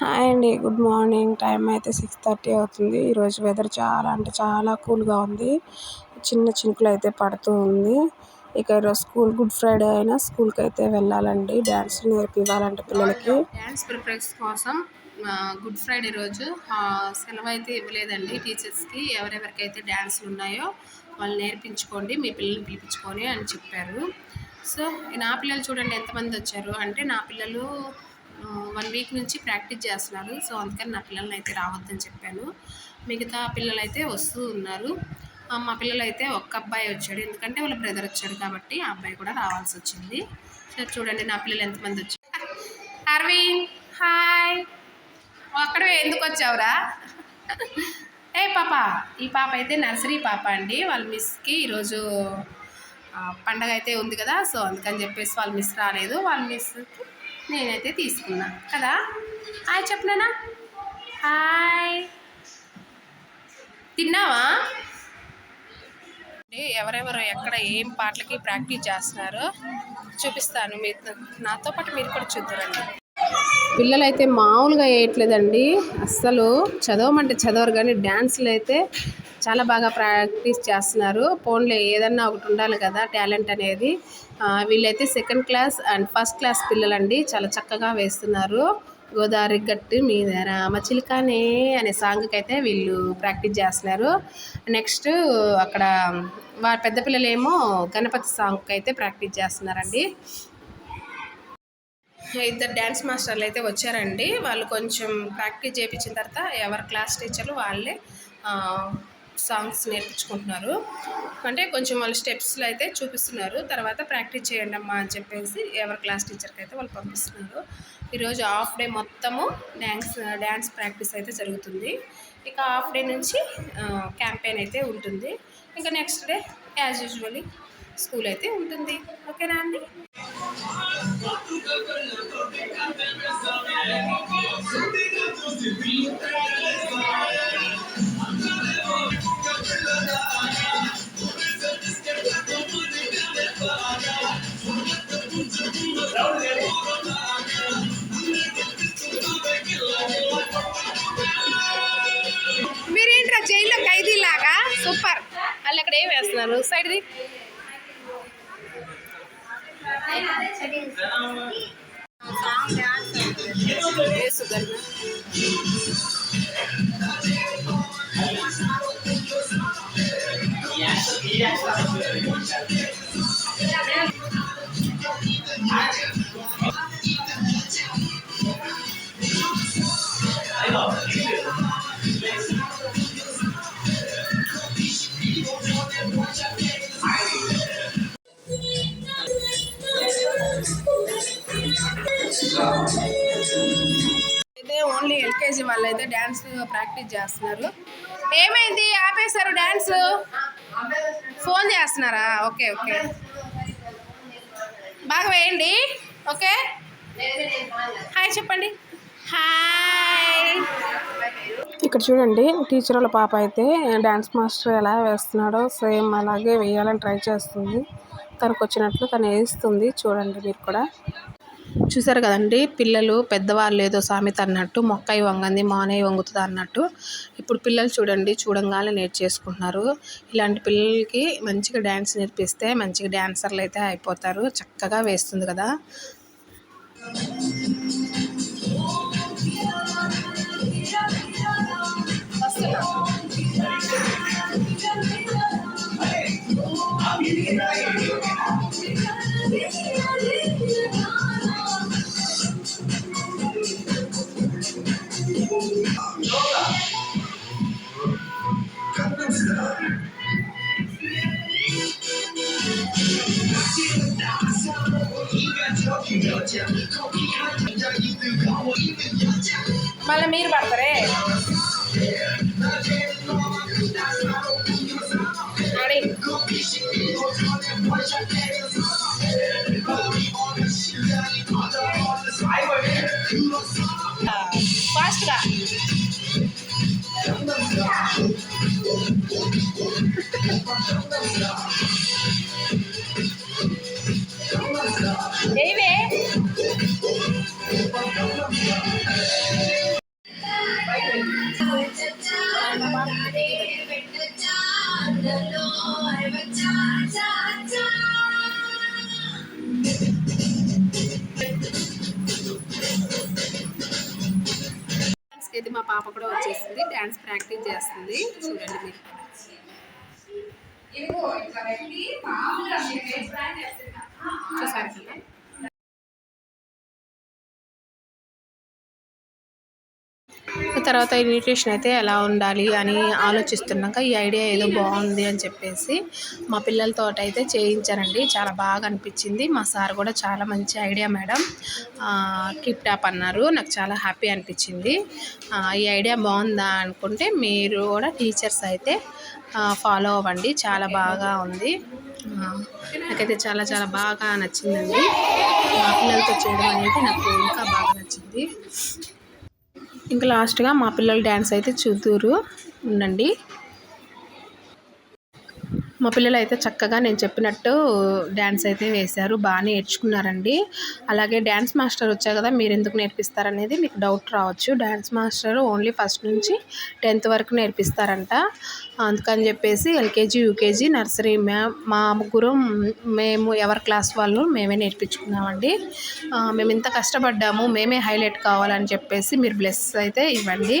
Hi అండి good morning. Time అయితే six thirty అవుతుంది. ఈరోజు వెదర్ చాలా అంటే చాలా కూల్గా ఉంది. చిన్న చినుకులు అయితే పడుతూ ఉంది. ఇక ఈరోజు స్కూల్ గుడ్ ఫ్రైడే అయినా స్కూల్కి అయితే వెళ్ళాలండి. డ్యాన్స్ నేర్పివ్వాలంటే పిల్లలకి. డ్యాన్స్ ప్రిపరేషన్ కోసం గుడ్ ఫ్రైడే రోజు సెలవు అయితే ఇవ్వలేదండి టీచర్స్కి. ఎవరెవరికైతే డ్యాన్స్లు ఉన్నాయో వాళ్ళు నేర్పించుకోండి మీ పిల్లల్ని పిలిపించుకొని అని చెప్పారు. సో నా పిల్లలు చూడండి ఎంతమంది వచ్చారు? అంటే నా పిల్లలు వన్ వీక్ నుంచి ప్రాక్టీస్ చేస్తున్నారు. సో అందుకని నా పిల్లల్ని అయితే రావద్దని చెప్పాను. మిగతా పిల్లలు అయితే వస్తూ ఉన్నారు. మా పిల్లలు అయితే ఒక్క అబ్బాయి వచ్చాడు. ఎందుకంటే వాళ్ళ బ్రదర్ వచ్చాడు కాబట్టి ఆ అబ్బాయి కూడా రావాల్సి వచ్చింది. సో చూడండి నా పిల్లలు ఎంతమంది వచ్చారు. అరవింద్ హాయ్. అక్కడ ఎందుకు వచ్చావురా? ఏ పాప ఈ పాప అయితే నర్సరీ పాప అండి. వాళ్ళ మిస్కి ఈరోజు పండగ అయితే ఉంది కదా. సో అందుకని చెప్పేసి వాళ్ళ మిస్ రాలేదు. వాళ్ళ మిస్కి నేనైతే తీసుకున్నా. కదా? హాయ్ చెప్పనా? హాయ్. తిన్నావా? ఎవరెవరు ఎక్కడ ఏం పాటలకి ప్రాక్టీస్ చేస్తున్నారో చూపిస్తాను. మీరు నాతో పాటు మీరు కూడా చూద్దరండి. పిల్లలు అయితే మామూలుగా వేయట్లేదండి. అస్సలు చదవమంటే చదవరు కానీ డ్యాన్స్లు అయితే చాలా బాగా ప్రాక్టీస్ చేస్తున్నారు. ఫోన్లో ఏదన్నా ఒకటి ఉండాలి కదా టాలెంట్ అనేది. వీళ్ళైతే second class and first class పిల్లలండి. చాలా చక్కగా వేస్తున్నారు. గోదావరి గట్టు మీద రామచిలుకనే అనే సాంగ్కి అయితే వీళ్ళు ప్రాక్టీస్ చేస్తున్నారు. నెక్స్ట్ అక్కడ వారి పెద్ద పిల్లలేమో గణపతి సాంగ్కి అయితే ప్రాక్టీస్ చేస్తున్నారండి. ఇద్దరు డ్యాన్స్ మాస్టర్లు అయితే వచ్చారండి. వాళ్ళు కొంచెం ప్రాక్టీస్ చేయించిన తర్వాత ఎవరి క్లాస్ టీచర్లు వాళ్ళే సాంగ్స్ నేర్పించుకుంటున్నారు. అంటే కొంచెం వాళ్ళు స్టెప్స్లో అయితే చూపిస్తున్నారు. తర్వాత ప్రాక్టీస్ చేయండి అమ్మా అని చెప్పేసి ఎవరి క్లాస్ టీచర్కి అయితే వాళ్ళు పంపిస్తున్నారు. ఈరోజు హాఫ్ డే మొత్తము డ్యాన్స్ డ్యాన్స్ ప్రాక్టీస్ అయితే జరుగుతుంది. ఇక హాఫ్ డే నుంచి క్యాంపెయిన్ అయితే ఉంటుంది. ఇంకా next day as usually school అయితే ఉంటుంది. ఓకేనా అండి? మీరేంట్రా జైల్లో ఖైదీలాగా? సూపర్. వాళ్ళు అక్కడ ఏం వేస్తున్నారు? సైడ్ది అయితే వాళ్ళు అయితే డ్యాన్స్ ప్రాక్టీస్ చేస్తున్నారు. ఏమైంది? ఆపేశారు డ్యాన్స్ ఫోన్ చేస్తున్నారా? Okay okay. బాగా వేయండి. ఓకే. హాయ్ చెప్పండి. హాయ్. ఇక్కడ చూడండి టీచర్ వాళ్ళ పాప అయితే డ్యాన్స్ మాస్టర్ ఎలా వేస్తున్నాడో సేమ్ అలాగే వేయాలని ట్రై చేస్తుంది. తనకు వచ్చినట్లు తను వేస్తుంది. చూడండి మీరు కూడా. చూసారు కదండి పిల్లలు పెద్దవాళ్ళు ఏదో సామెత అన్నట్టు మొక్కయి వంగంది మానే వంగుతుంది అన్నట్టు. ఇప్పుడు పిల్లలు చూడండి చూడంగానే నేర్చేసుకుంటున్నారు ఇలాంటి పిల్లలకి మంచిగా డ్యాన్స్ నేర్పిస్తే మంచిగా డ్యాన్సర్లు అయితే అయిపోతారు. చక్కగా వేస్తుంది కదా. ఇది మా పాప కూడా వచ్చేసింది. డ్యాన్స్ ప్రాక్టీస్ చేస్తుంది. చూడండి మీరు. చూసారు కదా తర్వాత ఈ న్యూట్రిషన్ అయితే ఎలా ఉండాలి అని ఆలోచిస్తున్నాక ఈ ఐడియా ఏదో బాగుంది అని చెప్పేసి మా పిల్లలతో అయితే చేయించారండి. చాలా బాగా అనిపించింది. మా సార్ కూడా చాలా మంచి ఐడియా మేడం. కిప్ టాప్ అన్నారు. నాకు చాలా హ్యాపీ అనిపించింది. ఈ ఐడియా బాగుందా అనుకుంటే మీరు కూడా టీచర్స్ అయితే ఫాలో అవ్వండి. చాలా బాగా ఉంది. నాకైతే చాలా చాలా బాగా నచ్చిందండి. మా పిల్లలతో చేయడం అనేది నాకు ఇంకా బాగా నచ్చింది. ఇంకా లాస్ట్గా మా పిల్లలు డ్యాన్స్ అయితే చూద్దూరు ఉండండి. మా పిల్లలు అయితే చక్కగా నేను చెప్పినట్టు డ్యాన్స్ అయితే వేశారు. బాగా నేర్చుకున్నారండి అలాగే డ్యాన్స్ మాస్టర్ వచ్చా కదా మీరు ఎందుకు నేర్పిస్తారనేది మీకు డౌట్ రావచ్చు. డ్యాన్స్ మాస్టర్ ఓన్లీ ఫస్ట్ నుంచి టెన్త్ వరకు నేర్పిస్తారంట. అందుకని చెప్పేసి ఎల్కేజీ యూకేజీ నర్సరీ మా ముగ్గురు మేము ఎవరి క్లాస్ వాళ్ళు మేమే నేర్పించుకున్నామండి. మేము ఇంత కష్టపడ్డాము మేమే హైలైట్ కావాలని చెప్పేసి మీరు బ్లెస్ అయితే ఇవ్వండి.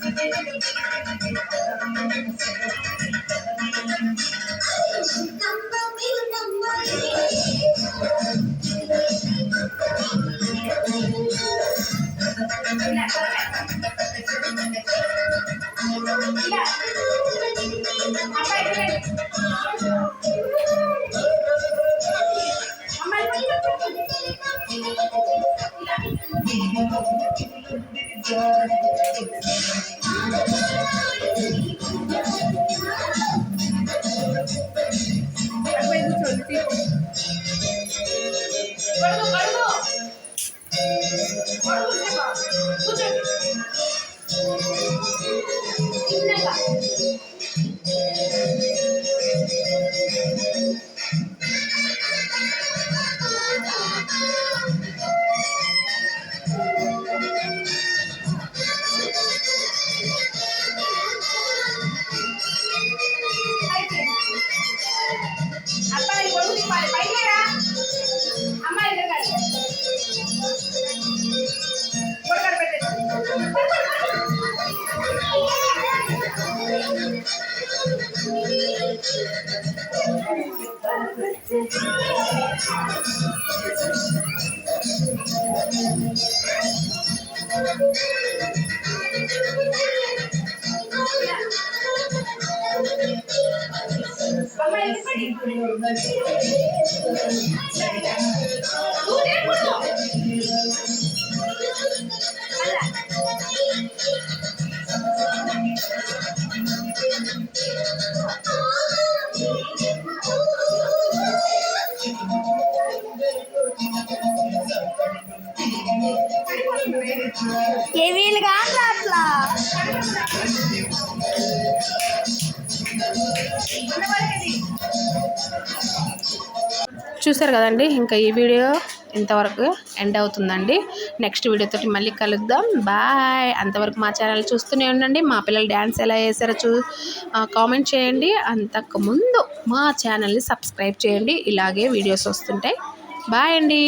Thank you. করো করো করো ఏ వీలు కాదు అట్లా. చూసారు కదండి ఇంకా ఈ వీడియో ఇంతవరకు ఎండ్ అవుతుందండి. నెక్స్ట్ వీడియోతో మళ్ళీ కలుద్దాం. బాయ్ అంతవరకు మా ఛానల్ చూస్తూనే ఉండండి. మా పిల్లలు డ్యాన్స్ ఎలా చేశారో చూ కామెంట్ చేయండి. అంతకుముందు మా ఛానల్ని సబ్స్క్రైబ్ చేయండి. ఇలాగే వీడియోస్ వస్తుంటాయి. బాయ్ అండి.